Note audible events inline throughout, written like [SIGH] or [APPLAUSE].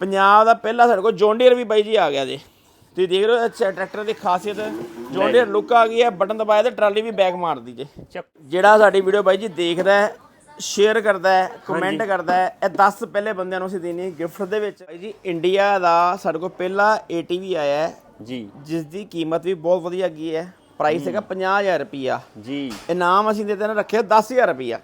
ਪੰਜਾਬ ਦਾ ਪਹਿਲਾ ਸਾਡੇ ਕੋਲ ਜੌਂਡੀਅਰ ਵੀ ਬਾਈ ਜੀ ਆ ਗਿਆ ਜੀ। ਤੁਸੀਂ ਦੇਖ ਰਹੇ ਹੋ ਟਰੈਕਟਰ ਦੀ ਖਾਸੀਅਤ। ਜੌਂਡੀਅਰ ਲੁੱਕ ਆ ਗਈ ਹੈ ਬਟਨ ਦਬਾਇਆ ਤੇ ਟਰਾਲੀ ਵੀ ਬੈਕ ਮਾਰਦੀ ਜੇ। ਜਿਹੜਾ ਸਾਡੀ ਵੀਡੀਓ ਬਾਈ ਜੀ ਦੇਖਦਾ ਹੈ ਸ਼ੇਅਰ ਕਰਦਾ ਹੈ ਕਮੈਂਟ ਕਰਦਾ ਹੈ ਇਹ 10 ਪਹਿਲੇ ਬੰਦਿਆਂ ਨੂੰ ਅਸੀਂ ਦੇਣੀ ਗਿਫਟ ਦੇ ਵਿੱਚ। ਬਾਈ ਜੀ ਇੰਡੀਆ ਦਾ ਸਾਡੇ ਕੋਲ ਪਹਿਲਾ ATV ਆਇਆ ਹੈ। ਜੀ। ਜਿਸ ਦੀ ਕੀਮਤ ਵੀ ਬਹੁਤ ਵਧੀਆ ਗਈ ਹੈ। ਪ੍ਰਾਈਸ ਹੈਗਾ 50000 ਰੁਪਿਆ ਜੀ। ਇਨਾਮ ਅਸੀਂ ਦੇ ਦੇਣਾ ਰੱਖਿਆ 10000 ਰੁਪਿਆ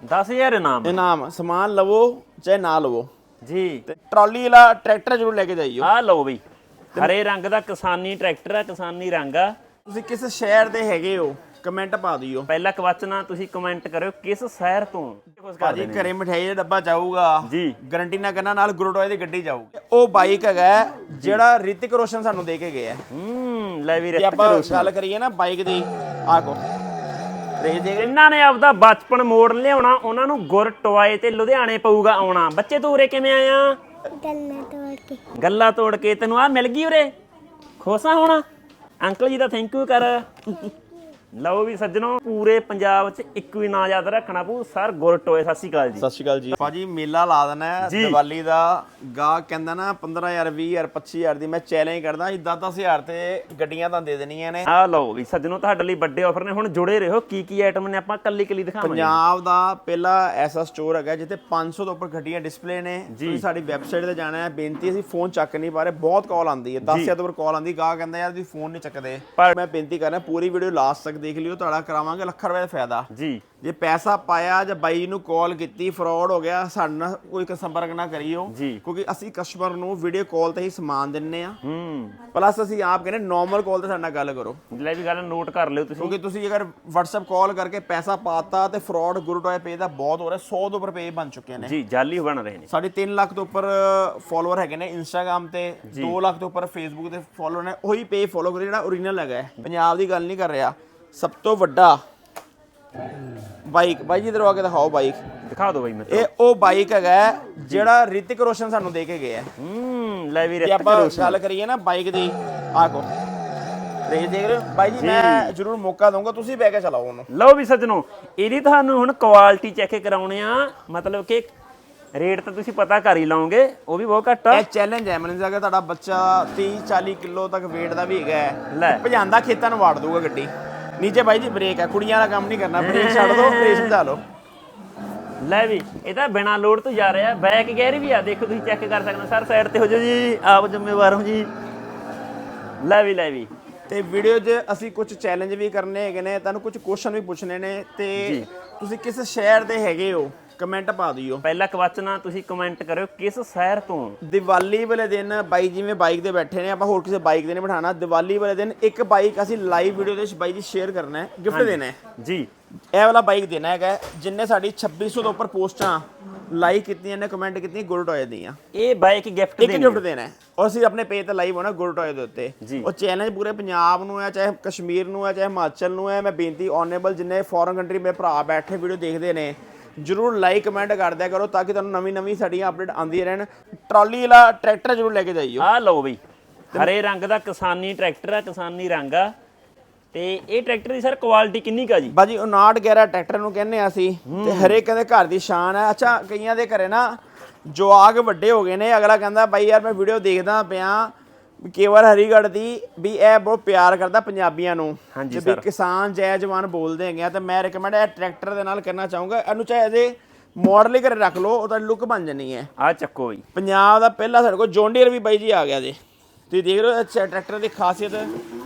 10000 ਇਨਾਮ। ਇਨਾਮ ਸਮਾਨ ਲਵੋ ਚਾਹੇ ਨਾ ਲਵੋ। ਜੀ। ਤੇ ਟਰਾਲੀ ਵਾਲਾ ਟਰੈਕਟਰ ਜ਼ਰੂਰ ਲੈ ਕੇ ਜਾਈਓ। ਆ ਲਓ ਬਈ ਹਰੇ ਰੰਗ ਦਾ ਕਿਸਾਨੀ ਟਰੈਕਟਰ ਆ ਕਿਸਾਨੀ ਰੰਗ ਆ। ਤੁਸੀਂ ਕਿਸ ਸ਼ਹਿਰ ਦੇ ਹੈਗੇ ਹੋ ਕਮੈਂਟ ਪਾ ਦਿਓ। ਪਹਿਲਾ ਕਵਚਨਾ ਤੁਸੀਂ ਕਮੈਂਟ ਕਰਿਓ ਕਿਸ ਸ਼ਹਿਰ ਤੋਂ? ਭਾਜੀ ਘਰੇ ਮਠਿਆਈ ਦਾ ਡੱਬਾ ਜਾਊਗਾ। ਜੀ। ਗਾਰੰਟੀ ਨਾ ਕਰਨਾ ਨਾਲ ਗੁਰੂਟੋਏ ਦੀ ਗੱਡੀ ਜਾਊਗੀ। ਉਹ ਬਾਈਕ ਹੈਗਾ ਜਿਹੜਾ ਰਿਤਿਕ ਰੋਸ਼ਨ ਸਾਨੂੰ ਦੇ ਕੇ ਗਿਆ ਹੈ। ਲੈ ਵੀ ਜੇ ਰਿਤ ਆਪਾਂ ਗੱਲ ਕਰੀਏ ਨਾ ਬਾਈਕ ਦੀ ਆ ਕੋ। ਰੇਜ ਦੇ ਇਹਨਾਂ ਨੇ ਆਪਦਾ ਬਚਪਨ ਮੋੜ ਲਿਆਉਣਾ ਉਹਨਾਂ ਨੂੰ ਗੁਰ ਟੋਏ ਤੇ ਲੁਧਿਆਣੇ ਪਊਗਾ ਆਉਣਾ। ਬੱਚੇ ਤੂੰ ਉਰੇ ਕਿਵੇਂ ਆਇਆ? ਗੱਲਾਂ ਤੋੜ ਕੇ। ਗੱਲਾਂ ਤੋੜ ਕੇ ਤੈਨੂੰ ਆ ਮਿਲ ਗਈ ਉਰੇ? ਖੋਸਾ ਹੋਣਾ? ਅੰਕਲ ਜੀ ਦਾ ਥੈਂਕ ਯੂ ਕਰ। ਲਓ ਵੀ ਸੱਜਣੋ ਪੂਰੇ ਪੰਜਾਬ 'ਚ ਇੱਕੋ ਹੀ ਨਾਂ ਯਾਦ ਰੱਖਣਾ ਪਊ ਸਰ ਗੁਰ ਟੋਏ ਸਤਿ ਸ਼੍ਰੀ ਅਕਾਲ ਜੀ। ਸਤਿ ਸ਼੍ਰੀ ਅਕਾਲ ਜੀ। ਭਾਜੀ ਮੇਲਾ ਲਾ ਦੇਣਾ ਹੈ ਜੀ। ਦੀਵਾਲੀ ਦਾ ਗਾਹ ਕਹਿੰਦਾ ਨਾ 15000 20000 25000 ਦੀ ਮੈਂ ਚੈਲੰਜ ਕਰਦਾ ਜੀ 10-10000 ਤੇ ਗੱਡੀਆਂ ਤਾਂ ਦੇ ਦੇਣੀਆਂ ਨੇ। ਆ ਲਓ ਵੀ ਸੱਜਣੋ ਤੁਹਾਡੇ ਲਈ ਵੱਡੇ ਆਫਰ ਨੇ। ਹੁਣ ਜੁੜੇ ਰਹੋ ਕੀ ਕੀ ਆਈਟਮ ਨੇ ਆਪਾਂ ਕੱਲੀ ਕੱਲੀ ਦਿਖਾਵਾਂਗੇ। ਪੰਜਾਬ ਦਾ ਪਹਿਲਾ ਐਸਾ ਸਟੋਰ ਹੈਗਾ ਜਿੱਥੇ 500 ਤੋਂ ਉੱਪਰ ਗੱਡੀਆਂ ਡਿਸਪਲੇ ਨੇ। ਤੁਸੀਂ ਸਾਡੀ ਵੈਬਸਾਈਟ ਤੇ ਜਾਣਾ ਹੈ ਬੇਨਤੀ ਅਸੀਂ ਫੋਨ ਚੱਕ ਨਹੀਂ ਪਾ ਰਹੇ ਬਹੁਤ ਕਾਲ ਆਉਂਦੀ ਹੈ। 10 ਤੋਂ ਉੱਪਰ ਕਾਲ ਆਉਂਦੀ ਗਾਹ ਕਹਿੰਦਾ ਯਾਰ ਤੁਸੀਂ ਫੋਨ ਨਹੀਂ ਚੱਕਦੇ। ਪਰ- ਮੈਂ ਬੇਨਤੀ ਕਰ ਰਿਹਾ ਪੂਰੀ ਵੀਡੀਓ ਲਾਸਟ ਤੱਕ ਦੇਖ ਲਿਓ ਤੁਹਾਡਾ ਕਰਾਵਾਂਗੇ ਲੱਖਾਂ ਰੁਪਏ ਦਾ ਫਾਇਦਾ। ਜੀ। ਜੇ ਪੈਸਾ ਪਾਇਆ ਜਾਂ ਬਾਈ ਨੂੰ ਕਾਲ ਕੀਤੀ ਫਰਾਡ ਹੋ ਗਿਆ ਸਾਡੇ ਨਾਲ ਕੋਈ ਸੰਪਰਕ ਨਾ ਕਰਿਓ। ਕਿਉਂਕਿ ਅਸੀਂ ਕਸਟਮਰ ਨੂੰ ਵੀਡੀਓ ਕਾਲ ਤੇ ਹੀ ਸਮਾਨ ਦਿੰਨੇ ਆ। ਹੂੰ। ਪਲੱਸ ਅਸੀਂ ਆਪ ਕਹਿੰਦੇ ਨਾਰਮਲ ਕਾਲ ਤੇ ਸਾਡੇ ਨਾਲ ਗੱਲ ਕਰੋ। ਲੈ ਵੀ ਗੱਲ ਨੋਟ ਕਰ ਲਿਓ ਤੁਸੀਂ। ਕਿਉਂਕਿ ਤੁਸੀਂ ਅਗਰ WhatsApp ਕਾਲ ਕਰਕੇ ਪੈਸਾ ਪਾਤਾ ਤੇ ਫਰਾਡ ਗੁਰੂ ਟੋਏ ਪੇ ਦਾ ਬਹੁਤ ਹੋ ਰਿਹਾ 100 ਤੋਂ ਉੱਪਰ ਪੇ ਬਣ ਚੁੱਕੇ ਨੇ। ਜੀ ਜਾਲੀ ਬਣ ਰਹੇ ਨੇ। ਸਾਡੇ 3 ਲੱਖ ਤੋਂ ਉੱਪਰ ਫਾਲੋਅਰ ਹੈਗੇ ਨੇ ਇੰਸਟਾਗ੍ਰam ਤੇ 2 ਲੱਖ ਤੋਂ ਉੱਪਰ ਫੇਸਬੁੱਕ ਤੇ ਫਾਲੋਅਰ ਨੇ ਉਹੀ ਪੇ ਫੋਲੋ ਕਰੋ ਜਿਹੜਾ ਓਰੀਜਨਲ ਹੈਗਾ। ਪੰਜਾਬ ਦੀ ਗੱਲ ਨਹੀਂ ਕਰ ਰਿਹਾ। ਸਭ ਤੋਂ ਵੱਡਾ ਬਾਈਕ ਬਾਈ ਜੀ ਇਧਰ ਆ ਕੇ ਦਿਖਾਓ ਬਾਈਕ ਦਿਖਾ ਦਿਓ ਬਈ ਮਿੱਤਰ। ਇਹ ਉਹ ਬਾਈਕ ਹੈਗਾ ਹੈ, ਜਿਹੜਾ ਰਿਤਿਕ ਰੋਸ਼ਨ ਸਾਨੂੰ ਦੇ ਕੇ ਗਿਆ ਹੈ। ਹੂੰ ਲੈ ਵੀ ਜੇ ਆਪਾਂ ਗੱਲ ਕਰੀਏ ਨਾ ਬਾਈਕ ਦੀ ਆ ਕੋ ਰੇਜ ਦੇਖ ਰਹੇ ਹੋ? ਬਾਈ ਜੀ ਮੈਂ ਜ਼ਰੂਰ ਮੌਕਾ ਦਊਂਗਾ ਤੁਸੀਂ ਬਹਿ ਕੇ ਚਲਾਓ ਉਹਨੂੰ। ਲਓ ਵੀ ਸੱਜਣੋ ਇਹਦੀ ਤੁਹਾਨੂੰ ਹੁਣ ਕੁਆਲਿਟੀ ਚੈੱਕ ਕਰਾਉਣੇ ਆ। ਮਤਲਬ ਕਿ ਰੇਟ ਤਾਂ ਤੁਸੀਂ ਪਤਾ ਕਰ ਹੀ ਲਓਗੇ ਉਹ ਵੀ ਬਹੁਤ ਘੱਟ ਆ। ਇਹ ਚੈਲੰਜ ਹੈ ਮਨ ਅਗਰ ਤੁਹਾਡਾ ਬੱਚਾ 30 40 ਕਿਲੋ ਤੱਕ weight ਦਾ ਵੀ ਹੈਗਾ ਹੈ, ਲੈ। ਭਜਾਂਦਾ ਖੇਤਾਂ ਨੂੰ ਵਾੜ ਦੂਗਾ ਗੱਡੀ। ਨੀਚੇ ਬਾਈ ਜੀ ਬ੍ਰੇਕ ਹੈ ਕੁੜੀਆਂ ਵਾਲਾ ਕੰਮ ਨਹੀਂ ਕਰਨਾ ਬ੍ਰੇਕ ਛੱਡ ਦਿਓ ਬ੍ਰੇਕ ਸਮਝਾ ਲਓ। ਲੈ ਵੀ ਇਹ ਤਾਂ ਬਿਨਾ ਲੋਡ ਤੋਂ ਜਾ ਰਿਹਾ। ਬੈਕ ਗੇਅਰ ਵੀ ਆ ਦੇਖੋ ਤੁਸੀਂ ਚੈੱਕ ਕਰ ਸਕਦੇ ਹੋ ਸਰ ਸਾਈਡ ਤੇ ਹੋ ਜਾਓ ਜੀ ਆਪ ਜ਼ਿੰਮੇਵਾਰ ਹੋ ਜੀ। ਲੈ ਵੀ ਲੈ ਵੀ। ਤੇ ਵੀਡੀਓ 'ਚ ਅਸੀਂ ਕੁਝ ਚੈਲੰਜ ਵੀ ਕਰਨੇ ਹੈਗੇ ਨੇ ਤੁਹਾਨੂੰ ਕੁਝ ਕੁਐਸਚਨ ਵੀ ਪੁੱਛਣੇ ਨੇ ਤੇ ਤੁਸੀਂ ਕਿਸ ਸ਼ਹਿਰ ਦੇ ਹੈਗੇ ਹੋ? ਕਮੈਂਟ ਪਾ ਦਿਓ। ਪਹਿਲਾ ਕਵਚਨਾ ਤੁਸੀਂ ਕਮੈਂਟ ਕਰਿਓ ਕਿਸ ਸ਼ਹਿਰ ਤੋਂ? ਦੀਵਾਲੀ ਵਾਲੇ ਦਿਨ ਬਾਈ ਜਿਵੇਂ ਬਾਈਕ ਤੇ ਬੈਠੇ ਨੇ ਆਪਾਂ ਹੋਰ ਕਿਸੇ ਬਾਈਕ ਤੇ ਨਹੀਂ ਬਿਠਾਣਾ ਦੀਵਾਲੀ ਵਾਲੇ ਦਿਨ ਇੱਕ ਬਾਈਕ ਅਸੀਂ ਲਾਈਵ ਵੀਡੀਓ ਦੇ ਵਿੱਚ ਬਾਈ ਜੀ ਸ਼ੇਅਰ ਕਰਨਾ ਹੈ ਗਿਫਟ ਦੇਣਾ ਹੈ। ਜੀ। ਇਹ ਵਾਲਾ ਬਾਈਕ ਦੇਣਾ ਹੈਗਾ ਜਿੰਨੇ ਸਾਡੀ 2600 ਤੋਂ ਉੱਪਰ ਪੋਸਟਾਂ ਲਾਈਕ ਕੀਤੀਆਂ ਨੇ ਕਮੈਂਟ ਕੀਤੀਆਂ ਗੁੱਡ ਟੋਏ ਦੀਆਂ। ਇਹ ਬਾਈਕ ਗਿਫਟ ਇੱਕ ਦੇ ਗਿਫਟ ਦੇਣਾ ਹੈ। ਔਰ ਅਸੀਂ ਆਪਣੇ ਪੇਜ ਤੇ ਲਾਈਵ ਹੋਣਾ ਗੁੱਡ ਟੋਏ ਦੇ ਉੱਤੇ। ਉਹ ਚੈਲੰਜ ਪੂਰੇ ਪੰਜਾਬ ਨੂੰ ਹੈ ਚਾਹੇ ਕਸ਼ਮੀਰ ਨੂੰ ਹੈ ਚਾਹੇ ਹਿਮਾਚਲ ਨੂੰ ਹੈ। ਮੈਂ ਬੇਨਤੀ ਆਨਰੇਬਲ ਜਿੰਨੇ ਫੋਰਨ ਕੰਟਰੀ ਮੇਰੇ ਭਰਾ ਬੈਠੇ ਵੀਡੀਓ ਦੇਖਦੇ ਨੇ ਜਰੂਰ ਲਾਈਕ ਕਮੈਂਟ ਕਰ ਦਿਆ ਕਰੋ ਤਾਂ ਕਿ ਤੁਹਾਨੂੰ ਨਵੀਂ ਨਵੀਂ ਸਾਡੀਆਂ ਅਪਡੇਟ ਆਉਂਦੀਆਂ ਰਹਿਣ। ਟਰਾਲੀ ਵਾਲਾ ਟਰੈਕਟਰ ਜਰੂਰ ਲੈ ਕੇ ਜਾਈਓ। ਆ ਲਓ ਬਈ ਹਰੇ ਰੰਗ ਦਾ ਕਿਸਾਨੀ ਟਰੈਕਟਰ ਆ ਕਿਸਾਨੀ ਰੰਗ ਆ। ਤੇ ਇਹ ਟਰੈਕਟਰ ਦੀ ਸਰ ਕੁਆਲਿਟੀ ਕਿੰਨੀ ਕਾ ਜੀ? ਬਾਜੀ 5911 ਟਰੈਕਟਰ ਨੂੰ ਕਹਿੰਦੇ ਆ ਅਸੀਂ ਤੇ ਹਰੇਕ ਦੇ ਘਰ ਦੀ ਸ਼ਾਨ ਹੈ ਅੱਛਾ ਕਈਆਂ ਦੇ ਘਰੇ ਨਾ ਜਵਾਗ ਵੱਡੇ ਹੋ ਗਏ ਨੇ। ਅਗਲਾ ਕਹਿੰਦਾ ਬਾਈ ਯਾਰ ਮੈਂ ਵੀਡੀਓ ਦੇਖਦਾ ਪਿਆ। ਵੀ ਕੇਵਲ ਹਰੀਗੜ੍ਹ ਦੀ ਵੀ ਇਹ ਬਹੁਤ ਪਿਆਰ ਕਰਦਾ ਪੰਜਾਬੀਆਂ ਨੂੰ। ਹਾਂਜੀ ਵੀ ਕਿਸਾਨ ਜੈ ਜਵਾਨ ਬੋਲਦੇ ਹੈਗੇ ਆ ਤੇ ਮੈਂ ਰეკਮੈਂਡ ਇਹ ਟਰੈਕਟਰ ਦੇ ਨਾਲ ਕਰਨਾ ਚਾਹੂੰਗਾ। ਇਹਨੂੰ ਚਾਹੇ ਅਜੇ ਮਾਡਲ ਹੀ ਘਰੇ ਰੱਖ ਲਓ ਉਹਦਾ ਲੁੱਕ ਬਣ ਜਾਣੀ ਹੈ। ਆ ਚੱਕੋ ਬਈ। ਪੰਜਾਬ ਦਾ ਪਹਿਲਾ ਸਾਡੇ ਕੋਲ ਜੌਂਡੀਅਰ ਵੀ ਬਾਈ ਜੀ ਆ ਗਿਆ ਜੀ। ਤੁਸੀਂ ਦੇਖ ਰਹੇ ਹੋ ਅੱਛਾ ਟਰੈਕਟਰ ਦੀ ਖਾਸੀਅਤ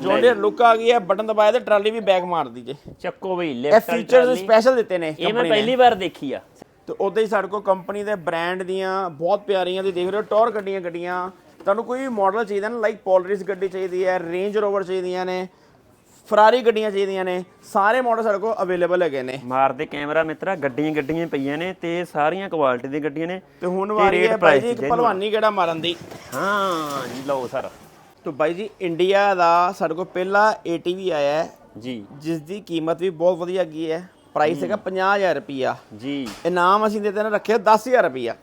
ਜੌਂਡੀਅਰ ਲੁੱਕ ਆ ਗਈ ਹੈ ਬਟਨ ਦਬਾਇਆ ਤੇ ਟਰਾਲੀ ਵੀ ਬੈਕ ਮਾਰਦੀ ਜੇ। ਚੱਕੋ ਬਈ ਇਹ ਲਿਫਟ ਫੀਚਰਸ ਸਪੈਸ਼ਲ ਦਿੱਤੇ ਨੇ ਇਹ ਮੈਂ। ਪਹਿਲੀ ਵਾਰ ਦੇਖੀ ਆ। ਤੇ ਉਦਾਂ ਹੀ ਸਾਡੇ ਕੋਲ ਕੰਪਨੀ ਦੇ ਬ੍ਰਾਂਡ ਦੀਆਂ ਬਹੁਤ ਪਿਆਰੀਆਂ ਤੁਸੀਂ ਦੇਖ ਰਹੇ ਹੋ ਟੌਰ ਗੱਡੀਆਂ ਗੱਡੀਆਂ ਤੁਹਾਨੂੰ ਕੋਈ ਮਾਡਲ ਚਾਹੀਦਾ ਨਾ ਲਾਈਕ ਪੋਲਰਿਸ ਗੱਡੀ ਚਾਹੀਦੀ ਹੈ ਰੇਂਜ ਰੋਵਰ ਚਾਹੀਦੀਆਂ ਨੇ ਫਰਾਰੀ ਗੱਡੀਆਂ ਚਾਹੀਦੀਆਂ ਨੇ ਸਾਰੇ ਮਾਡਲ ਸਾਡੇ ਕੋਲ ਅਵੇਲੇਬਲ ਹੈਗੇ ਨੇ। ਮਾਰਦੇ ਕੈਮਰਾ ਮਿੱਤਰਾ ਗੱਡੀਆਂ ਗੱਡੀਆਂ ਪਈਆਂ ਨੇ ਤੇ ਸਾਰੀਆਂ ਕੁਆਲਿਟੀ ਦੀਆਂ ਗੱਡੀਆਂ ਨੇ ਤੇ ਹੁਣ ਵਾਰੀ ਹੈ price ਜੀ ਇੱਕ। ਭਲਵਾਨੀ ਕਿਹੜਾ ਮਾਰਨ ਦੀ? ਹਾਂ ਜੀ ਲਓ ਸਰ। ਤੇ ਬਾਈ ਜੀ ਇੰਡੀਆ ਦਾ ਸਾਡੇ ਕੋਲ ਪਹਿਲਾ ATV ਆਇਆ ਹੈ। ਜੀ। ਜਿਸ ਦੀ ਕੀਮਤ ਵੀ ਬਹੁਤ ਵਧੀਆ ਗਈ ਹੈ। ਪ੍ਰਾਈਸ ਹੈਗਾ 50000 ਰੁਪਿਆ ਜੀ। ਇਨਾਮ ਅਸੀਂ ਦੇ ਦੇਣਾ ਰੱਖਿਆ 10000 ਰੁਪਿਆ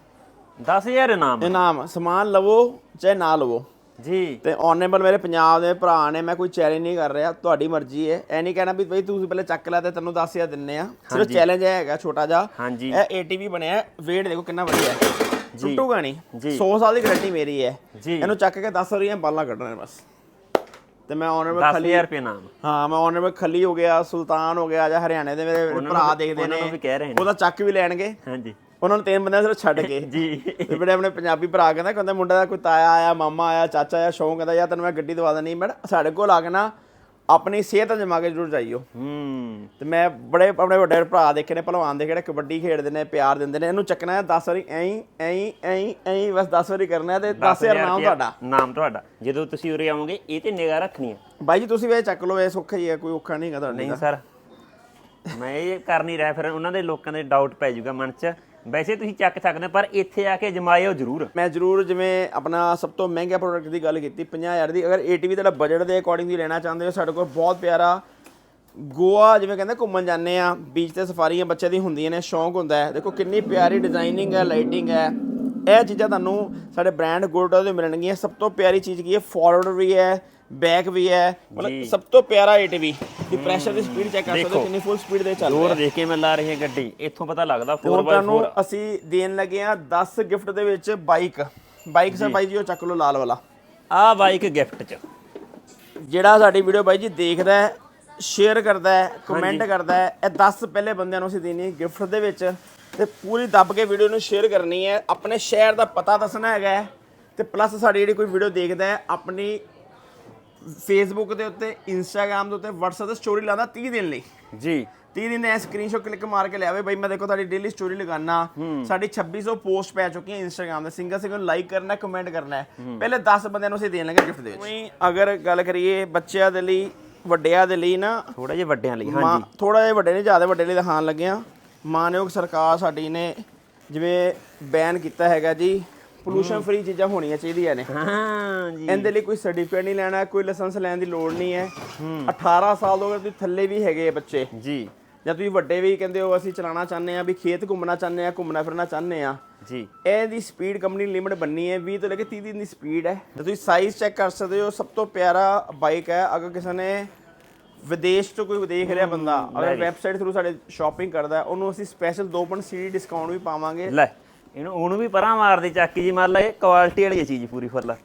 10000 ਇਨਾਮ। ਇਨਾਮ ਸਮਾਨ ਲਵੋ ਚਾਹੇ ਨਾ ਲਵੋ। ਜੀ। ਤੇ ਆਨਰੇਬਲ ਮੇਰੇ ਪੰਜਾਬ ਦੇ ਭਰਾ ਨੇ ਮੈਂ ਕੋਈ ਚੈਲੰਜ ਨਹੀਂ ਕਰ ਰਿਹਾ ਤੁਹਾਡੀ ਮਰਜ਼ੀ ਹੈ। ਐ ਨਹੀਂ ਕਹਿਣਾ ਵੀ ਬਈ ਤੂੰ ਪਹਿਲੇ ਚੱਕ ਲੈ ਤੇ ਤੈਨੂੰ 10000 ਦਿੰਨੇ ਆ। ਸਿਰਫ ਚੈਲੰਜ ਹੈਗਾ ਛੋਟਾ ਜਿਹਾ। ਹਾਂਜੀ। ਇਹ ATV ਬਣਿਆ weight ਦੇਖੋ ਕਿੰਨਾ ਵਧੀਆ ਹੈ। ਟੁੱਟੂਗਾ ਨਹੀਂ। ਜੀ। 100 ਸਾਲ ਦੀ ਗਾਰੰਟੀ ਮੇਰੀ ਹੈ। ਜੀ। ਇਹਨੂੰ ਚੱਕ ਕੇ 10 ਵਾਰੀਆਂ ਬਾਲਾਂ ਕੱਢਣਾ ਬਸ। ਤੇ ਮੈਂ ਆਨਰੇਬਲ ਖਲੀ 10000 ਰੁਪਏ ਨਾਮ ਹਾਂ ਮੈਂ ਆਨਰੇਬਲ ਖਲੀ ਹੋ ਗਿਆ ਸੁਲਤਾਨ ਹੋ ਗਿਆ ਜਾਂ ਹਰਿਆਣੇ ਦੇ ਮੇਰੇ ਉਹਨਾਂ ਭਰਾ ਨੂੰ- ਦੇਖਦੇ ਉਹਨਾਂ ਨੇ ਨੂੰ। ਵੀ ਕਹਿ ਰਹੇ ਨੇ। ਉਹਦਾ ਚੱਕ ਵੀ ਲੈਣਗੇ। ਹਾਂਜੀ। ਉਹਨਾਂ ਨੂੰ ਤਿੰਨ ਬੰਦਿਆਂ ਸਿਰ ਛੱਡ ਕੇ। [LAUGHS] ਜੀ। ਤੇ ਬੜੇ ਆਪਣੇ ਪੰਜਾਬੀ ਭਰਾ ਕਹਿੰਦਾ ਕਹਿੰਦਾ ਮੁੰਡਾ ਦਾ ਕੋਈ ਤਾਇਆ ਆਇਆ ਮਾਮਾ ਆਇਆ ਚਾਚਾ ਆਇਆ ਸ਼ੌਂਕ ਕਹਿੰਦਾ ਯਾਰ ਤੈਨੂੰ ਮੈਂ ਗੱਡੀ ਦਵਾ ਦੇਣੀ ਮੈਂ ਸਾਡੇ ਕੋਲ ਆ ਕੇ ਨਾ ਆਪਣੀ ਸਿਹਤ ਅਜਮਾ ਕੇ ਜ਼ਰੂਰ ਜਾਈਓ। ਹੂੰ। ਤੇ ਮੈਂ ਬੜੇ ਆਪਣੇ ਵੱਡੇ ਭਰਾ ਦੇਖੇ ਨੇ ਪਹਿਲਵਾਨ ਦੇ ਕਿਹੜੇ ਕਬੱਡੀ ਖੇਡਦੇ ਨੇ ਪਿਆਰ ਦਿੰਦੇ ਨੇ ਇਹਨੂੰ ਚੱਕਣਾ ਹੈ 10 ਵਾਰੀ ਐਂ ਐਂ ਐਂ ਐਂ ਬਸ 10 ਵਾਰੀ ਕਰਨਾ ਹੈ ਤੇ 10000 ਨਾਮ ਤੁਹਾਡਾ। ਨਾਮ ਤੁਹਾਡਾ। ਜਦੋਂ ਤੁਸੀਂ ਉਰੇ ਆਓਗੇ ਇਹ ਤੇ ਨਿਗਾਹ ਰੱਖਣੀ ਹੈ ਬਾਈ ਜੀ ਤੁਸੀਂ ਵੀ ਚੱਕ ਲਓ ਇਹ ਸੌਖਾ ਹੀ ਹੈ ਕੋਈ ਔਖਾ ਨਹੀਂ ਹੈਗਾ ਤੁਹਾਡੇ ਨਹੀਂ ਸਰ ਮੈਂ ਇਹ ਕਰ ਨਹੀਂ ਰਿਹਾ ਫਿਰ ਉਹਨਾਂ ਦੇ ਲੋਕਾਂ ਦੇ ਡਾਊਟ ਪੈ ਜਾਊਗਾ ਮਨ 'ਚ। ਵੈਸੇ ਤੁਸੀਂ ਚੱਕ ਸਕਦੇ ਹੋ, ਪਰ ਇੱਥੇ ਆ ਕੇ ਜਮਾਇਓ ਜ਼ਰੂਰ। ਮੈਂ ਜ਼ਰੂਰ ਜਿਵੇਂ ਆਪਣਾ ਸਭ ਤੋਂ ਮਹਿੰਗਾ ਪ੍ਰੋਡਕਟ ਦੀ ਗੱਲ ਕੀਤੀ 50000 ਦੀ। ਅਗਰ ATV ਤੁਹਾਡਾ ਬਜਟ ਦੇ ਅਕੋਰਡਿੰਗ ਵੀ ਲੈਣਾ ਚਾਹੁੰਦੇ ਹੋ ਸਾਡੇ ਕੋਲ ਬਹੁਤ ਪਿਆਰਾ ਗੋਆ ਜਿਵੇਂ ਕਹਿੰਦੇ ਘੁੰਮਣ ਜਾਂਦੇ ਆ ਬੀਚ ਤੇ ਸਫਾਰੀਆਂ ਬੱਚੇ ਦੀ ਹੁੰਦੀਆਂ ਨੇ ਸ਼ੌਂਕ ਹੁੰਦਾ ਹੈ। ਦੇਖੋ ਕਿੰਨੀ ਪਿਆਰੀ ਡਿਜ਼ਾਈਨਿੰਗ ਹੈ ਲਾਈਟਿੰਗ ਹੈ। ਇਹ ਚੀਜ਼ਾਂ ਤੁਹਾਨੂੰ ਸਾਡੇ ਬ੍ਰਾਂਡ ਗੋਲਡਾ ਦੇ ਮਿਲਣਗੀਆਂ। ਸਭ ਤੋਂ ਪਿਆਰੀ ਚੀਜ਼ ਕੀ ਹੈ ਫਾਰਵਰਡ ਵੀ ਹੈ। ਬੈਕ ਵੀ ਹੈ। ਮਤਲਬ ਸਭ ਤੋਂ ਪਿਆਰਾ ATV ਦੀ ਪ੍ਰੈਸ਼ਰ ਦੀ ਸਪੀਡ ਚੈੱਕ ਕਰ ਸਕਦੇ ਹੋ। ਕਿੰਨੀ ਫੁੱਲ ਸਪੀਡ ਦੇ ਚੱਲ ਜ਼ੋਰ ਦੇਖ ਕੇ ਮੈਂ ਲਾ ਰਹੀ ਹੈ ਗੱਡੀ। ਇੱਥੋਂ ਪਤਾ ਲੱਗਦਾ ਹੁਣ ਤੁਹਾਨੂੰ 4x4 ਅਸੀਂ ਦੇਣ ਲੱਗੇ ਆ 10 ਗਿਫਟ ਦੇ ਵਿੱਚ ਬਾਈਕ ਬਾਈਕ ਸਰ ਬਾਈ ਜੀ ਉਹ ਚੱਕ ਲਓ ਲਾਲ ਵਾਲਾ। ਆ ਬਾਈਕ ਗਿਫਟ 'ਚ। ਜਿਹੜਾ ਸਾਡੀ ਵੀਡੀਓ ਬਾਈ ਜੀ ਦੇਖਦਾ ਹੈ ਸ਼ੇਅਰ ਕਰਦਾ ਹੈ ਕਮੈਂਟ ਕਰਦਾ ਹੈ ਇਹ 10 ਪਹਿਲੇ ਬੰਦਿਆਂ ਨੂੰ ਅਸੀਂ ਦੇਣੀ ਗਿਫਟ ਦੇ ਵਿੱਚ। ਤੇ ਪੂਰੀ ਦੱਬ ਕੇ ਵੀਡੀਓ ਨੂੰ ਸ਼ੇਅਰ ਕਰਨੀ ਹੈ। ਆਪਣੇ ਸ਼ਹਿਰ ਦਾ ਪਤਾ ਦੱਸਣਾ ਹੈਗਾ ਤੇ ਪਲੱਸ ਸਾਡੀ ਜਿਹੜੀ ਕੋਈ ਵੀਡੀਓ ਦੇਖਦਾ ਹੈ ਆਪਣੀ ਫੇਸਬੁੱਕ ਦੇ ਉੱਤੇ ਇੰਸਟਾਗ੍ਰam ਦੇ ਉੱਤੇ WhatsApp ਤੇ ਸਟੋਰੀ ਲਾਉਂਦਾ 30 ਦਿਨ ਲਈ। ਜੀ। 30 ਦਿਨ ਐ ਸਕਰੀਨਸ਼ਾਟ ਕਲਿੱਕ ਮਾਰ ਕੇ ਲਿਆਵੇ ਬਈ ਮੈਂ ਦੇਖੋ ਤੁਹਾਡੀ ਡੇਲੀ ਸਟੋਰੀ ਲਗਾਨਾ। ਸਾਡੀ 2600 ਪੋਸਟ ਪੈ ਚੁੱਕੀਆਂ ਇੰਸਟਾਗ੍ਰam ਤੇ। ਸਿੰਗਲ ਸਿੰਗਲ ਲਾਈਕ ਕਰਨਾ ਕਮੈਂਟ ਕਰਨਾ ਹੈ। ਪਹਿਲੇ 10 ਬੰਦਿਆਂ ਨੂੰ ਅਸੀਂ ਦੇਣ ਲੱਗੇ ਗਿਫਟ ਦੇ ਵਿੱਚ। ਅਗਰ ਗੱਲ ਕਰੀਏ ਬੱਚਿਆਂ ਦੇ ਲਈ ਵੱਡਿਆਂ ਦੇ ਲਈ ਨਾ ਥੋੜਾ ਜਿਹਾ ਵੱਡਿਆਂ ਲਈ ਹਾਂਜੀ। ਥੋੜਾ ਜਿਹਾ ਵੱਡੇ ਨੇ ਜ਼ਿਆਦਾ ਵੱਡੇ ਲਈ ਦਿਖਾਉਣ ਲੱਗੇ ਆ ਮਾਨਯੋਗ ਸਰਕਾਰ ਸਾਡੀ ਨੇ ਜਿਵੇਂ ਬੈਨ ਕੀਤਾ ਹੈਗਾ ਜੀ ਪੋਲੂਸ਼ਨ ਫ੍ਰੀ ਚੀਜ਼ਾਂ ਹੋਣੀਆਂ ਚਾਹੀਦੀਆਂ ਨੇ। ਹਾਂ ਜੀ। ਇਹਦੇ ਲਈ ਕੋਈ ਸਰਟੀਫਿਕੇਟ ਨਹੀਂ ਲੈਣਾ ਕੋਈ ਲਾਇਸੈਂਸ ਲੈਣ ਦੀ ਲੋੜ ਨਹੀਂ ਹੈ। 18 ਸਾਲ ਤੋਂ ਤੁਸੀਂ ਥੱਲੇ ਵੀ ਹੈਗੇ ਬੱਚੇ। ਜੀ। ਜਾਂ ਤੁਸੀਂ ਵੱਡੇ ਵੀ ਕਹਿੰਦੇ ਹੋ ਅਸੀਂ ਚਲਾਉਣਾ ਚਾਹੁੰਦੇ ਆ ਵੀ ਖੇਤ ਘੁੰਮਣਾ ਚਾਹੁੰਦੇ ਆ ਘੁੰਮਣਾ ਫਿਰਨਾ ਚਾਹੁੰਦੇ ਆ ਜੀ। ਇਹ ਦੀ ਸਪੀਡ ਕੰਪਨੀ ਲਿਮਿਟ ਬੰਨੀ ਹੈ 20 ਤੋਂ ਲੈ ਕੇ 30 ਦੀ ਸਪੀਡ ਹੈ। ਤੇ ਤੁਸੀਂ ਸਾਈਜ਼ ਚੈੱਕ ਕਰ ਸਕਦੇ ਹੋ ਸਭ ਤੋਂ ਪਿਆਰਾ ਬਾਈਕ ਹੈ। ਅਗਰ ਕਿਸੇ ਨੇ ਵਿਦੇਸ਼ ਤੋਂ ਕੋਈ ਦੇਖ ਰਿਹਾ ਬੰਦਾ ਅਗਰ ਵੈਬਸਾਈਟ ਥਰੂ ਸਾਡੇ ਸ਼ਾਪਿੰਗ ਕਰਦਾ ਉਹਨੂੰ ਅਸੀਂ ਸਪੈਸ਼ਲ 2.3 ਡਿਸਕਾਊਂਟ ਵੀ ਪਾਵਾਂਗੇ। ਲੈ। ਇਹਨੂੰ ਉਹਨੂੰ ਵੀ ਪਰਾਂ ਮਾਰਦੀ ਚੱਕੀ ਜੀ ਮੰਨ ਲਾ ਇਹ ਕੁਆਲਿਟੀ ਵਾਲੀ ਹੈ ਚੀਜ਼ ਪੂਰੀ ਫੁੱਲ।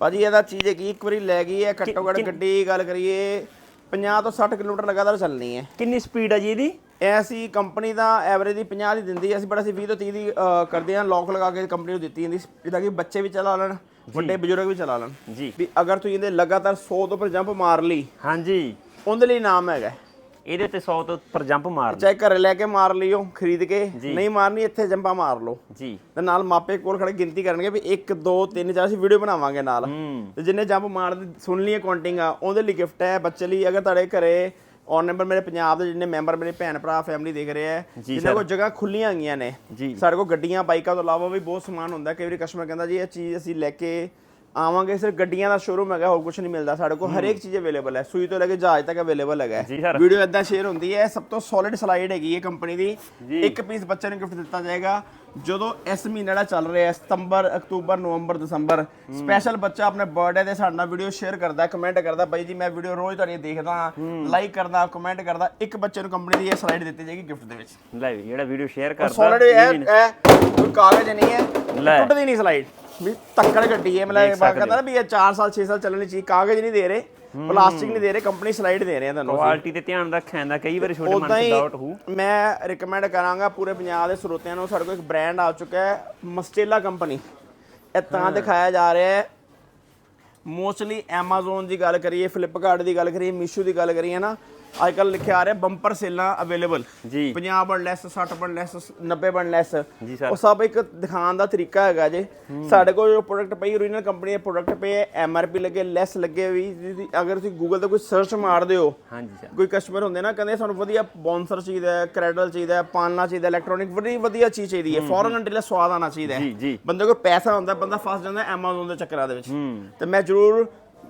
ਭਾਜੀ ਇਹਦਾ ਚੀਜ਼ ਹੈਗੀ ਇੱਕ ਵਾਰੀ ਲੈ ਗਈ ਹੈ ਘੱਟੋ ਘੱਟ ਗੱਡੀ ਗੱਲ ਕਰੀਏ 50 ਤੋਂ 60 ਕਿਲੋਮੀਟਰ ਲਗਾਤਾਰ ਚੱਲਣੀ ਹੈ। ਕਿੰਨੀ ਸਪੀਡ ਹੈ ਜੀ ਇਹਦੀ? ਇਹ ਅਸੀਂ ਕੰਪਨੀ ਦਾ ਐਵਰੇਜ ਦੀ 50 ਦੀ ਦਿੰਦੀ ਹੈ ਅਸੀਂ ਬੜਾ ਅਸੀਂ 20 ਤੋਂ 30 ਦੀ ਕਰਦੇ ਹਾਂ ਲੌਕ ਲਗਾ ਕੇ ਕੰਪਨੀ ਨੂੰ ਦਿੱਤੀ ਜਾਂਦੀ। ਜਿੱਦਾਂ ਕਿ ਬੱਚੇ ਵੀ ਚਲਾ ਲੈਣ ਵੱਡੇ ਬਜ਼ੁਰਗ ਵੀ ਚਲਾ ਲੈਣ। ਜੀ। ਵੀ ਅਗਰ ਤੁਸੀਂ ਇਹਦੇ ਲਗਾਤਾਰ 100 ਤੋਂ ਉੱਪਰ ਜੰਪ ਮਾਰ ਲਈ ਹਾਂਜੀ। ਉਹਦੇ ਲਈ ਨਾਮ ਹੈਗਾ। ਇਹਦੇ ਤੇ 100 ਤੋਂ ਉੱਪਰ ਜੰਪ ਮਾਰ ਚਾਹੇ ਘਰੇ ਲੈ ਕੇ ਮਾਰ ਲਿਓ ਖਰੀਦ ਕੇ। ਨਹੀਂ ਮਾਰਨੀ ਇੱਥੇ ਜੰਪਾ ਮਾਰ ਲਓ। ਜੀ। ਤੇ ਨਾਲ ਮਾਪੇ ਕੋਲ ਖੜੇ ਗਿਣਤੀ ਕਰਨਗੇ ਵੀ 1 2 3 4 ਅਸੀਂ ਵੀਡੀਓ ਬਣਾਵਾਂਗੇ ਨਾਲ। ਤੇ ਜਿੰਨੇ ਜੰਪ ਮਾਰਦੇ ਸੁਣ ਲਈਏ ਕਾਊਂਟਿੰਗ ਆ ਉਹਦੇ ਲਈ ਗਿਫਟ ਹੈ। ਬੱਚੇ ਲਈ ਅਗਰ ਤੁਹਾਡੇ ਘਰੇ ਔਨ ਨੰਬਰ ਮੇਰੇ ਪੰਜਾਬ ਦੇ ਜਿੰਨੇ ਮੈਂਬਰ ਮੇਰੇ ਭੈਣ ਭਰਾ ਫੈਮਿਲੀ ਦੇਖ ਰਹੇ ਆ ਜਿਨ੍ਹਾਂ ਕੋਲ ਜਗ੍ਹਾ ਖੁੱਲੀਆਂ ਗਈਆਂ ਨੇ ਸਾਡੇ ਕੋਲ ਗੱਡੀਆਂ ਬਾਈਕਾਂ ਤੋਂ ਇਲਾਵਾ ਵੀ ਬਹੁਤ ਸਮਾਨ ਹੁੰਦਾ। ਕਈ ਵਾਰੀ ਕਸਟਮਰ ਕਹਿੰਦਾ ਜੀ ਇਹ ਚੀਜ਼ ਅਸੀਂ ਲੈ ਕੇ ਆਵਾਂਗੇ ਸਿਰਫ ਗੱਡੀਆਂ ਦਾ ਸ਼ੋਰੂਮ ਹੈਗਾ ਹੋਰ ਕੁਝ ਨਹੀਂ ਮਿਲਦਾ ਸਾਡੇ ਕੋਲ ਹਰੇਕ ਚੀਜ਼ ਅਵੇਲੇਬਲ ਹੈ। ਸੂਈ ਤੋਂ ਲੈ ਕੇ ਜਹਾਜ਼ ਤੱਕ ਅਵੇਲੇਬਲ ਹੈਗਾ ਜੀ ਸਰ ਵੀਡੀਓ ਇਦਾਂ ਸ਼ੇਅਰ ਹੁੰਦੀ ਹੈ ਸਭ ਤੋਂ ਸੋਲਿਡ ਸਲਾਈਡ ਹੈਗੀ ਹੈ ਕੰਪਨੀ ਦੀ। ਇੱਕ ਪੀਸ ਬੱਚੇ ਨੂੰ ਗਿਫਟ ਦਿੱਤਾ ਜਾਏਗਾ। ਜਦੋਂ ਇਸ ਮਹੀਨੇ ਜਿਹੜਾ ਚੱਲ ਰਿਹਾ ਹੈ ਸਤੰਬਰ ਅਕਤੂਬਰ ਨਵੰਬਰ ਦਸੰਬਰ ਸਪੈਸ਼ਲ ਬੱਚਾ ਆਪਣੇ ਬਰਥਡੇ ਤੇ ਸਾਡੇ ਨਾਲ ਵੀਡੀਓ ਸ਼ੇਅਰ ਕਰਦਾ ਕਮੈਂਟ ਕਰਦਾ ਬਾਈ ਜੀ ਮੈਂ ਵੀਡੀਓ ਰੋਜ਼ ਤੁਹਾਡੀ ਦੇਖਦਾ ਲਾਈਕ ਕਰਦਾ ਕਮੈਂਟ ਕਰਦਾ ਇੱਕ ਬੱਚੇ ਨੂੰ ਕੰਪਨੀ ਦੀ ਇਹ ਸਲਾਈਡ ਦਿੱਤੀ ਜਾਏਗੀ ਗਿਫਟ ਦੇ ਵਿੱਚ। ਲੈ ਵੀ ਜਿਹੜਾ ਵੀਡੀਓ ਸ਼ੇਅਰ ਕਰਦਾ ਸੋਲਿਡ ਹੈ ਇਹ ਕੋਈ ਕਾਗਜ਼ ਨਹੀਂ ਹੈ ਲੈ। ਟੁੱਟਦੀ ਨਹੀਂ ਸਲਾਈਡ ਵੀ ਤੱਕੜ ਗੱਡੀ ਹੈ ਮਤਲਬ ਬਾਤ ਕਹਿੰਦਾ ਨਾ ਵੀ ਇਹ 4 ਸਾਲ 6 ਸਾਲ ਚੱਲਣੀ ਚਾਹੀਦੀ ਕਾਗਜ਼ ਨਹੀਂ ਦੇ ਰਹੇ ਪਲਾਸਟਿਕ ਨਹੀਂ ਦੇ ਰਹੇ ਕੰਪਨੀ ਸਲਾਈਡ ਦੇ ਰਹੇ ਆ ਤੁਹਾਨੂੰ। ਕੁਆਲਿਟੀ ਤੇ ਧਿਆਨ ਰੱਖਿਆ ਜਾਂਦਾ ਕਈ ਵਾਰੀ ਛੋਟੇ ਮਨ ਡਾਊਟ ਹੀ ਮੈਂ ਰეკਮੈਂਡ ਕਰਾਂਗਾ ਪੂਰੇ ਪੰਜਾਬ ਦੇ ਸਰੋਤਿਆਂ ਨੂੰ ਸਾਡੇ ਕੋਲ ਇੱਕ ਬ੍ਰਾਂਡ ਆ ਚੁੱਕਾ ਹੈ ਮਸਟੇਲਾ ਕੰਪਨੀ ਇਹ ਤਾਂ ਦਿਖਾਇਆ ਜਾ ਰਿਹਾ ਹੈ। ਮੋਸਟਲੀ Amazon ਦੀ ਗੱਲ ਕਰੀਏ Flipkart ਦੀ ਗੱਲ ਕਰੀਏ Meesho ਦੀ ਗੱਲ ਕਰੀਏ ਨਾ ਅੱਜ ਕੱਲ ਲਿਖਿਆ ਆ ਰਿਹਾ ਬੰਪਰ ਸੇਲਾਂ ਅਵੇਲੇਬਲ ਜੀ। 50 ਬਣ ਲੈਸ 60 ਬਣ ਲੈਸ 90 ਬਣ ਲੈਸ ਜੀ ਸਰ ਉਹ ਸਭ ਇੱਕ ਦਿਖਾਉਣ ਦਾ ਤਰੀਕਾ ਹੈਗਾ ਜੇ। ਸਾਡੇ ਕੋਲ ਜੋ ਪ੍ਰੋਡਕਟ ਪਈ ਓਰੀਜਨਲ ਕੰਪਨੀ ਦੇ ਪ੍ਰੋਡਕਟ ਪਏ ਐਮਆਰਪੀ ਲੱਗੇ ਲੈਸ ਲੱਗੇ ਵੀ ਅਗਰ ਤੁਸੀਂ ਗੂਗਲ ਤੇ ਕੋਈ ਸਰਚ ਮਾਰਦੇ ਹੋ ਹਾਂਜੀ ਸਰ ਕੋਈ ਕਸਟਮਰ ਹੁੰਦੇ ਨਾ ਕਹਿੰਦੇ ਸਾਨੂੰ ਵਧੀਆ ਬੌਂਸਰ ਚਾਹੀਦਾ ਹੈ ਕ੍ਰੈਡਲ ਚਾਹੀਦਾ ਹੈ ਪਾਲਣਾ ਚਾਹੀਦਾ ਇਲੈਕਟ੍ਰੋਨਿਕ ਬੜੀ ਵਧੀਆ ਚੀਜ਼ ਚਾਹੀਦੀ ਹੈ। ਫੋਰਨ ਕੰਟਰੀ ਦਾ ਸਵਾਦ ਆਣਾ ਚਾਹੀਦਾ ਹੈ। ਬੰਦੇ ਕੋਲ ਪੈਸਾ ਹੁੰਦਾ ਬੰਦਾ ਫਸ ਜਾਂਦਾ ਐਮਾਜ਼ਨ ਦੇ ਚੱਕਰਾਂ ਦੇ ਵਿੱਚ। ਤੇ ਮੈਂ ਜ਼ਰੂਰ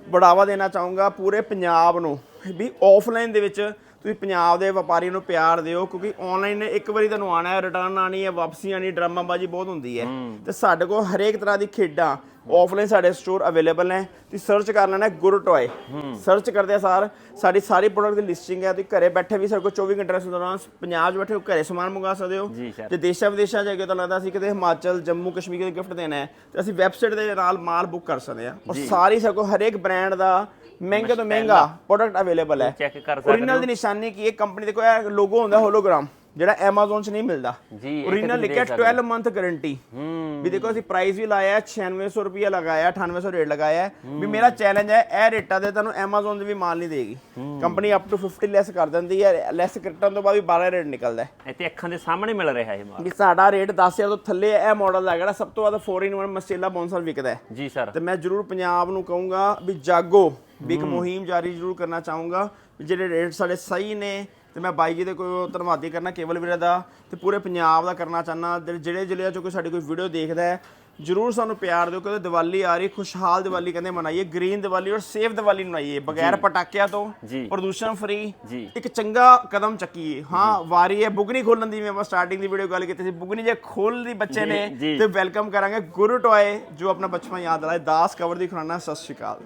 ਬੜਾਵਾ ਦੇਣਾ ਚਾਹੂੰਗਾ ਪੂਰੇ ਪੰਜਾਬ ਨੂੰ ਵੀ ਆਫਲਾਈਨ ਦੇ ਵਿੱਚ ਤੁਸੀਂ ਪੰਜਾਬ ਦੇ ਵਪਾਰੀ ਨੂੰ ਪਿਆਰ ਦਿਓ ਕਿਉਂਕਿ ਆਨਲਾਈਨ ਇੱਕ ਵਾਰੀ ਤੁਹਾਨੂੰ ਆਣਾ ਹੈ ਰਿਟਰਨ ਆਣੀ ਹੈ ਵਾਪਸੀ ਆਣੀ ਡਰਾਮਾਬਾਜੀ ਬਹੁਤ ਹੁੰਦੀ ਹੈ। ਤੇ ਸਾਡੇ ਕੋਲ ਹਰੇਕ ਤਰ੍ਹਾਂ ਦੀ ਖੇਡਾਂ ਆਫਲਾਈਨ ਸਾਡੇ ਸਟੋਰ ਅਵੇਲੇਬਲ ਨੇ। ਤੁਸੀਂ ਸਰਚ ਕਰ ਲੈਣਾ ਗੁਰ ਟੋਏ। ਸਰਚ ਕਰਦੇ ਸਾਰ ਸਾਡੀ ਸਾਰੀ ਪ੍ਰੋਡਕਟ ਦੀ ਲਿਸਟਿੰਗ ਹੈ। ਤੁਸੀਂ ਘਰੇ ਬੈਠੇ ਵੀ ਸਾਡੇ ਕੋਲ 24 ਘੰਟੇ ਦੇ ਦੌਰਾਨ ਪੰਜਾਬ 'ਚ ਬੈਠੇ ਹੋ ਘਰੇ ਸਮਾਨ ਮੰਗਾ ਸਕਦੇ ਹੋ। ਜੇ ਦੇਸ਼ਾਂ ਵਿਦੇਸ਼ਾਂ ਜਾ ਕੇ ਤਾਂ ਲੱਗਦਾ ਸੀ ਕਿਤੇ ਹਿਮਾਚਲ ਜੰਮੂ ਕਸ਼ਮੀਰ ਦੇ ਗਿਫਟ ਦੇਣਾ ਹੈ। ਤੇ ਅਸੀਂ ਵੈਬਸਾਈਟ ਦੇ ਨਾਲ ਮਾਲ ਬੁੱਕ ਕਰ ਸਕਦੇ ਹਾਂ। ਔਰ ਸਾਰੀ ਸਾਡੇ ਕੋਲ ਹਰੇਕ ਬ੍ਰਾਂਡ ਦਾ ਮਹਿੰਗੇ ਤੋਂ ਮਹਿੰਗਾ ਪ੍ਰੋਡਕਟ ਅਵੇਲੇਬਲ ਹੈ। ਚੈੱਕ ਕਰ ਸਕਦੇ ਓਰੀਜਨਲ ਦੀ ਨਿਸ਼ਾਨੀ ਕੀ ਹੈ? ਕੰਪਨੀ ਦੇ ਕੋਈ ਲੋਗੋ ਹੁੰਦਾ ਹੋਲੋਗ੍ਰਾਮ ਜਿਹੜਾ Amazon 'ਚ ਨਹੀਂ ਮਿਲਦਾ। ਜੀ ਇਹ ਓਰੀਜਨਲ ਲਿਖਿਆ ਦੇਖ ਸਕਦੇ 12 ਮੰਥ ਗਾਰੰਟੀ ਹੂੰ। ਵੀ ਦੇਖੋ ਅਸੀਂ ਪ੍ਰਾਈਸ ਵੀ ਲਾਇਆ ਹੈ, 9600 ਰੁਪਏ ਲਗਾਇਆ 9800 ਰੇਟ ਲਗਾਇਆ ਹੈ। ਵੀ ਮੇਰਾ ਚੈਲੰਜ ਹੈ ਇਹ ਰੇਟਾਂ ਦੇ ਤੁਹਾਨੂੰ Amazon 'ਤੇ ਵੀ ਮਾਲ ਨਹੀਂ ਦੇਗੀ। ਕੰਪਨੀ ਅਪ ਟੂ 50 ਲੈਸ ਕਰ ਦਿੰਦੀ ਹੈ ਲੈਸ ਕੱਟਣ ਤੋਂ ਬਾਅਦ ਵੀ 12 ਰੇਟ ਨਿਕਲਦਾ ਹੈ। ਇੱਥੇ ਅੱਖਾਂ ਦੇ ਸਾਹਮਣੇ ਮਿਲ ਰਿਹਾ ਇਹ ਮਾਲ। ਵੀ ਸਾਡਾ ਰੇਟ 10000 ਤੋਂ ਥੱਲੇ ਹੈ ਇਹ ਮਾਡਲ ਹੈ ਜਿਹੜਾ ਸਭ ਤੋਂ ਵੱਧ 4 in 1 ਮਸੇਲਾ ਬੌਂਸਰ ਵਿਕਦਾ ਹੈ। ਜੀ ਸਰ ਤੇ ਮੈਂ ਜਰੂਰ ਪੰਜਾਬ ਨੂੰ ਕਹੂੰਗਾ ਵੀ ਜਾਗੋ। ਵੀ ਇੱਕ ਮੁਹਿੰਮ ਜਾਰੀ ਜਰੂਰ ਕਰਨਾ ਚਾਹੂੰਗਾ ਜਿਹੜੇ ਰੇਟ ਸਾਡੇ ਸਹੀ ਨੇ ਤੇ ਮੈਂ ਬਾਈ ਜੀ ਦੇ ਕੋਈ ਧੰਨਵਾਦੀ ਕਰਨਾ ਕੇਵਲ ਵੀਰੇ ਦਾ ਤੇ ਪੂਰੇ ਪੰਜਾਬ ਦਾ ਕਰਨਾ ਚਾਹਨਾ ਜਿਹੜੇ ਜ਼ਿਲ੍ਹਿਆਂ ਚੋਂ ਕੋਈ ਸਾਡੀ ਕੋਈ ਵੀਡੀਓ ਦੇਖਦਾ ਹੈ ਜਰੂਰ ਸਾਨੂੰ ਪਿਆਰ ਦਿਓ ਕਿਉਂਕਿ ਦੀਵਾਲੀ ਆ ਰਹੀ ਖੁਸ਼ਹਾਲ ਦੀਵਾਲੀ ਕਹਿੰਦੇ ਮਨਾਈਏ ਗ੍ਰੀਨ ਦੀਵਾਲੀ ਔਰ ਸੇਫ ਦੀਵਾਲੀ ਮਨਾਈਏ ਬਗੈਰ ਪਟਾਕਿਆਂ ਤੋਂ। ਪ੍ਰਦੂਸ਼ਣ ਫ੍ਰੀ। ਇੱਕ ਚੰਗਾ ਕਦਮ ਚੱਕੀਏ ਹਾਂ ਵਾਰੀ ਹੈ ਬੁਗਨੀ ਖੋਲਣ ਦੀ ਮੈਂ ਸਟਾਰਟਿੰਗ ਦੀ ਵੀਡੀਓ ਗੱਲ ਕੀਤੀ ਸੀ ਬੁਗਨੀ ਜੇ ਖੋਲ ਦੀ ਬੱਚੇ ਨੇ। ਤੇ ਵੈਲਕਮ ਕਰਾਂਗੇ ਗੁਰੂ ਟੋਏ ਜੋ ਆਪਣਾ ਬਚਪਨ ਯਾਦ ਦਿਲਾਏ ਦਾਸ ਕਵਰ ਦੀ ਖੁਰਾਨਾ ਸਤਿ ਸ਼੍ਰੀ ਅਕਾਲ